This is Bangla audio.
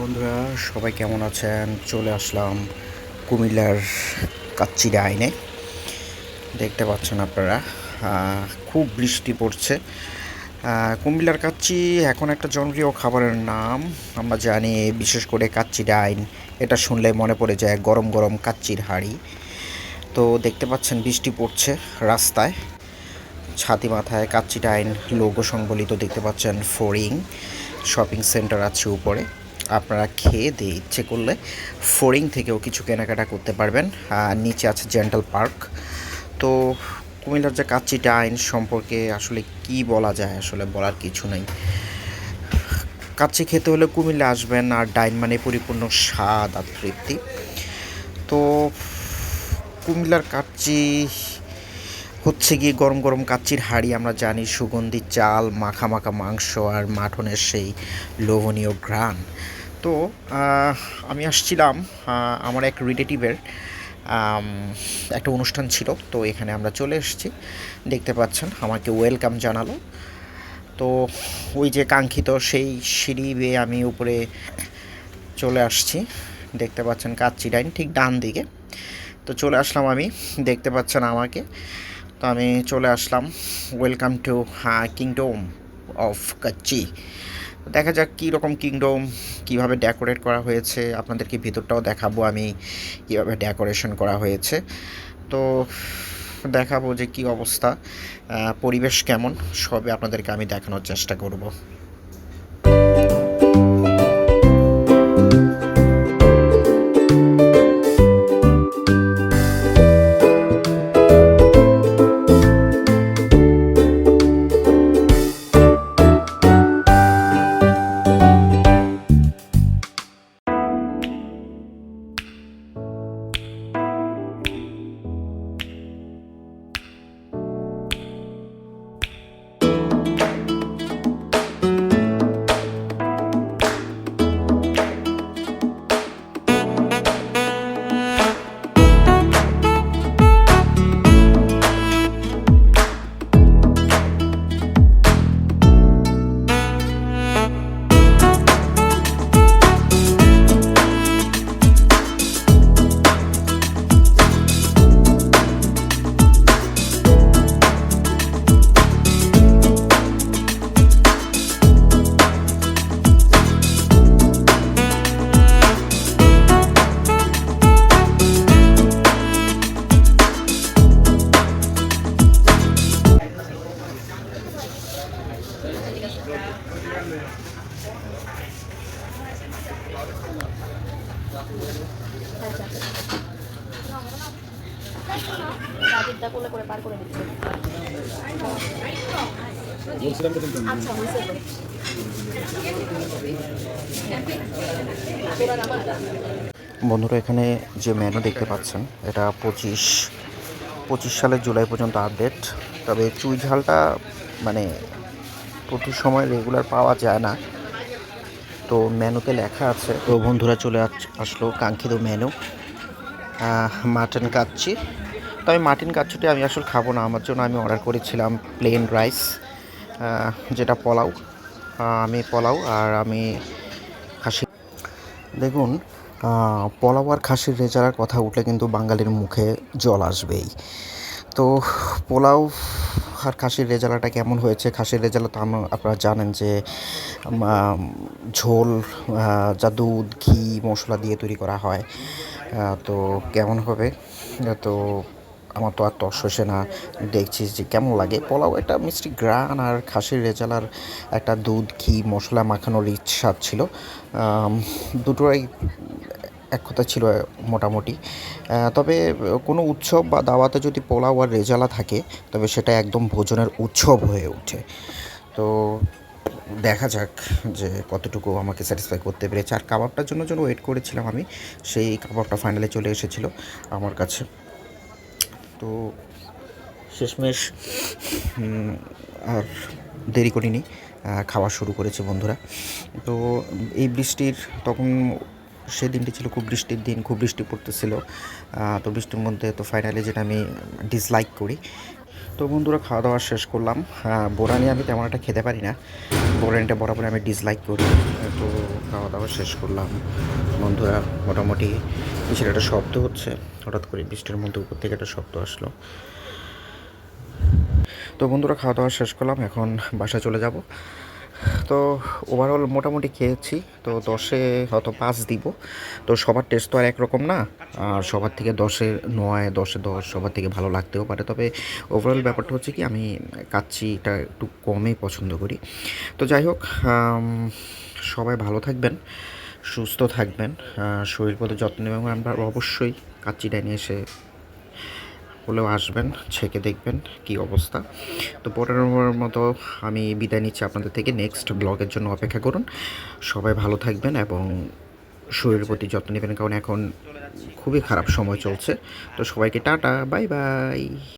বন্ধুরা, সবাই কেমন আছেন? চলে আসলাম কুমিল্লার কাচ্চিরা আইনে। দেখতে পাচ্ছেন আপনারা খুব বৃষ্টি পড়ছে। কুমিল্লার কাচ্চি এখন একটা জনপ্রিয় খাবারের নাম। আমরা জানি, বিশেষ করে কাচ্চি ডাইন এটা শুনলে মনে পড়ে যায় গরম গরম কাচ্চির হাঁড়ি। তো দেখতে পাচ্ছেন, বৃষ্টি পড়ছে রাস্তায়। ছাতি মাথায় কাচ্চি ডাইন লোগো সংবলিত দেখতে পাচ্ছেন ফোরিং। শপিং সেন্টার আছে উপরে। আপনারা খেয়ে দিয়ে ইচ্ছে করলে ফোরিং থেকেও কিছু কেনাকাটা করতে পারবেন। আর নিচে আছে জেন্টাল পার্ক। তো কুমিল্লার যে কাচ্চি ডাইন সম্পর্কে আসলে কি বলা যায় আসলে বলার কিছু নেই। কাচ্চি খেতে হলে কুমিল্লা আসবেন, আর ডাইন মানে পরিপূর্ণ স্বাদ আর তৃপ্তি। তো কুমিল্লার কাচ্চি হচ্ছে গিয়ে গরম গরম কাচ্চির হাঁড়ি। আমরা জানি সুগন্ধি, চাল, মাখা মাখা মাংস আর মাটনের সেই লোভনীয় ঘ্রাণ। তো আমি আসছিলাম আমার এক রিলেটিভের একটা অনুষ্ঠান ছিল, তো এখানে আমরা চলে এসেছি। দেখতে পাচ্ছেন, আমাকে ওয়েলকাম জানালো। তো ওই যে কাঙ্ক্ষিত সেই সিঁড়ি বেয়ে আমি উপরে চলে আসছি। দেখতে পাচ্ছেন কাচ্চি ডাইন, ঠিক ডান দিকে। তো চলে আসলাম আমি, দেখতে পাচ্ছেন আমাকে। তো আমি চলে আসলাম, welcome to kingdom of kacchi. দেখা যাক কী রকম কিংডম, কীভাবে ডেকোরেট করা হয়েছে, আপনাদেরকে ভিতরটাও দেখাবো আমি কীভাবে ডেকোরেশন করা হয়েছে। তো দেখাবো যে কি অবস্থা পরিবেশ কেমন, সবই আপনাদেরকে আমি দেখানোর চেষ্টা করব। রাজীবদা কোলে করে পার করে দিচ্ছে। আচ্ছা হয়েছে। বন্ধুরা এখানে যে মেনু দেখতে পাচ্ছেন এটা পঁচিশ পঁচিশ সালের জুলাই পর্যন্ত আপডেট তবে চুই ঝালটা মানে প্রতি সময় রেগুলার পাওয়া যায় না। তো মেনুতে লেখা আছে তো বন্ধুরা চলে আস- আসলো কাঙ্ক্ষিত মেনু। মাটন কাচ্চি। তো আমি মাটন কাচ্চিটি আমি আসলে খাব না, আমার জন্য আমি অর্ডার করেছিলাম প্লেন রাইস যেটা পোলাও। আমি পোলাও আর আমি খাসি। দেখুন পোলাও আর খাসির রেজালার কথা উঠলে কিন্তু বাঙালির মুখে জল আসবেই। তো পোলাও আর খাসির রেজালাটা কেমন হয়েছে? খাসির রেজালা তো আপনারা জানেন যে ঝোল যা দুধ, ঘি, মশলা দিয়ে তৈরি করা হয়। তো কেমন হবে? তো আমার তো আর তস হসে না। দেখছিস যে কেমন লাগে। পোলাও একটা মিষ্টি গ্রান আর খাসির রেজালার একটা দুধ, ঘি, মশলা মাখানোর ইচ্ছা ছিল। দুটোই এক কথা ছিল মোটামুটি। তবে কোনো উৎসব বা দাওয়াতে যদি পোলাও আর রেজালা থাকে, তবে সেটা একদম ভোজনের উৎসব হয়ে ওঠে। তো দেখা যাক যে কতটুকু আমাকে স্যাটিসফাই করতে পেরেছে। আর কাবাবটার জন্য জন্য ওয়েট করেছিলাম আমি, সেই কাবাবটা ফাইনালে চলে এসেছিল আমার কাছে। তো শেষমেশ আর দেরি করিনি খাওয়া শুরু করেছে বন্ধুরা। তো এই বৃষ্টির তখন সেদিনটি ছিল খুব বৃষ্টির দিন, খুব বৃষ্টি পড়তেছিল। তো বৃষ্টির মধ্যে তো ফাইনালি যেটা আমি ডিসলাইক করি। তো বন্ধুরা খাওয়া দাওয়া শেষ করলাম। বোরানি আমি তেমন একটা খেতে পারি না। বোরানিটা বরাবর আমি ডিসলাইক করি। তো খাওয়া দাওয়া শেষ করলাম। বন্ধুরা, মোটামুটি কিসের একটা শব্দ হচ্ছে। হঠাৎ করে বৃষ্টির মধ্যে উপর থেকে একটা শব্দ আসলো। তো বন্ধুরা খাওয়া দাওয়া শেষ করলাম। এখন বাসায় চলে যাব। তো ওভারঅল মোটামুটি খেয়েছি। তো দশে হয়তো পাঁচ দিব। তো সবার টেস্ট তো আর একরকম না। আর সবার থেকে দশে নয়, দশে দশ সবার থেকে ভালো লাগতেও পারে। তবে ওভারঅল ব্যাপারটা হচ্ছে কি, আমি কাচ্চিটা একটু কমই পছন্দ করি। তো যাই হোক সবাই ভালো থাকবেন, সুস্থ থাকবেন। শরীর পথে যত্ন নেবেন। আমরা অবশ্যই কাচ্চিটা নিয়ে এসে হলেও আসবেন, ছেঁকে দেখবেন কি অবস্থা। তো পরের মতো আমি বিদায় নিচ্ছি আপনাদের থেকে নেক্সট ব্লগের জন্য অপেক্ষা করুন। সবাই ভালো থাকবেন এবং শরীরের প্রতি যত্ন নেবেন, কারণ এখন খুবই খারাপ সময় চলছে। তো সবাইকে টাটা, বাই বাই।